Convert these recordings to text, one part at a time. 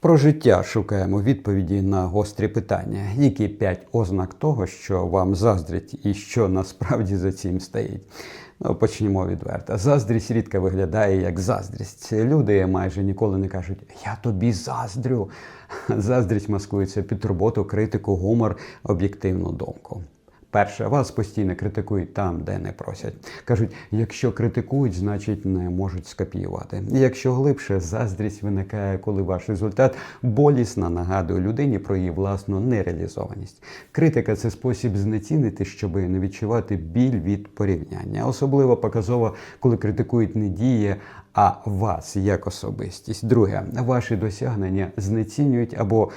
Про життя шукаємо відповіді на гострі питання. Які п'ять ознак того, що вам заздрять, і що насправді за цим стоїть? Ну, почнімо відверто. Заздрість рідко виглядає як заздрість. Люди майже ніколи не кажуть Я тобі заздрю. Заздрість маскується під турботу, критику, гумор, об'єктивну думку. Перше, вас постійно критикують там, де не просять. Кажуть, якщо критикують, значить не можуть скопіювати. І Якщо глибше, заздрість виникає, коли ваш результат болісно нагадує людині про її власну нереалізованість. Критика це спосіб знецінити, щоб не відчувати біль від порівняння. Особливо показово, коли критикують не дії, а вас як особистість. Друге, ваші досягнення знецінюють або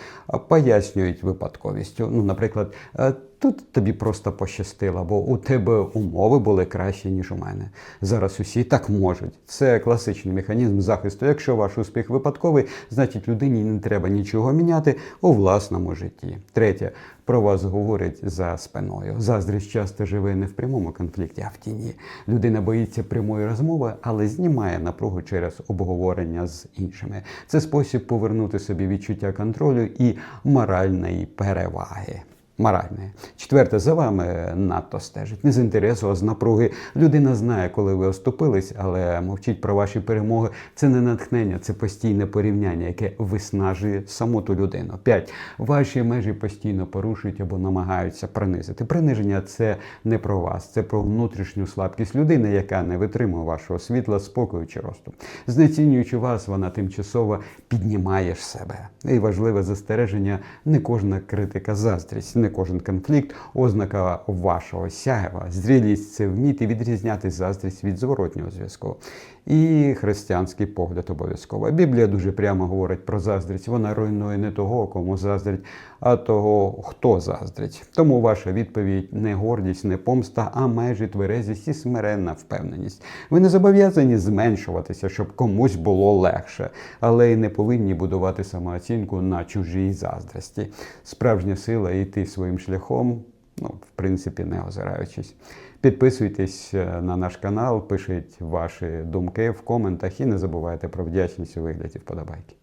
пояснюють випадковістю. Ну, наприклад, «Е, тут тобі просто пощастило, або у тебе умови були кращі, ніж у мене. Зараз усі так можуть. Це класичний механізм захисту. Якщо ваш успіх випадковий, значить людині не треба нічого міняти у власному житті. Третє, про вас говорять за спиною. Заздрість часто живе не в прямому конфлікті, а в тіні. Людина боїться прямої розмови, але знімає напругу через обговорення з іншими. Це спосіб повернути собі відчуття контролю і моральної переваги. Моральне. Четверте, за вами надто стежить. Не з інтересу, а з напруги. Людина знає, коли ви оступились, але мовчить про ваші перемоги. Це не натхнення, це постійне порівняння, яке виснажує саму ту людину. П'ять. Ваші межі постійно порушують або намагаються принизити. Приниження це не про вас, це про внутрішню слабкість людини, яка не витримує вашого світла, спокою чи росту. Знецінюючи вас, вона тимчасово піднімає себе. І важливе застереження: не кожна критика заздрість, не кожен конфлікт, ознака вашого сяєва. Зрілість це вміти відрізняти заздрість від зворотнього зв'язку. І християнський погляд обов'язково. Біблія дуже прямо говорить про заздрість. Вона руйнує не того, кому заздрить, а того, хто заздрить. Тому ваша відповідь не гордість, не помста, а майже тверезість і смиренна впевненість. Ви не зобов'язані зменшуватися, щоб комусь було легше, але й не повинні будувати самооцінку на чужій заздрості. Справжня сила йти своїм шляхом. Ну, в принципі, не озираючись. Підписуйтесь е, на наш канал, пишіть ваші думки в коментах і не забувайте про вдячність у вигляді вподобайки.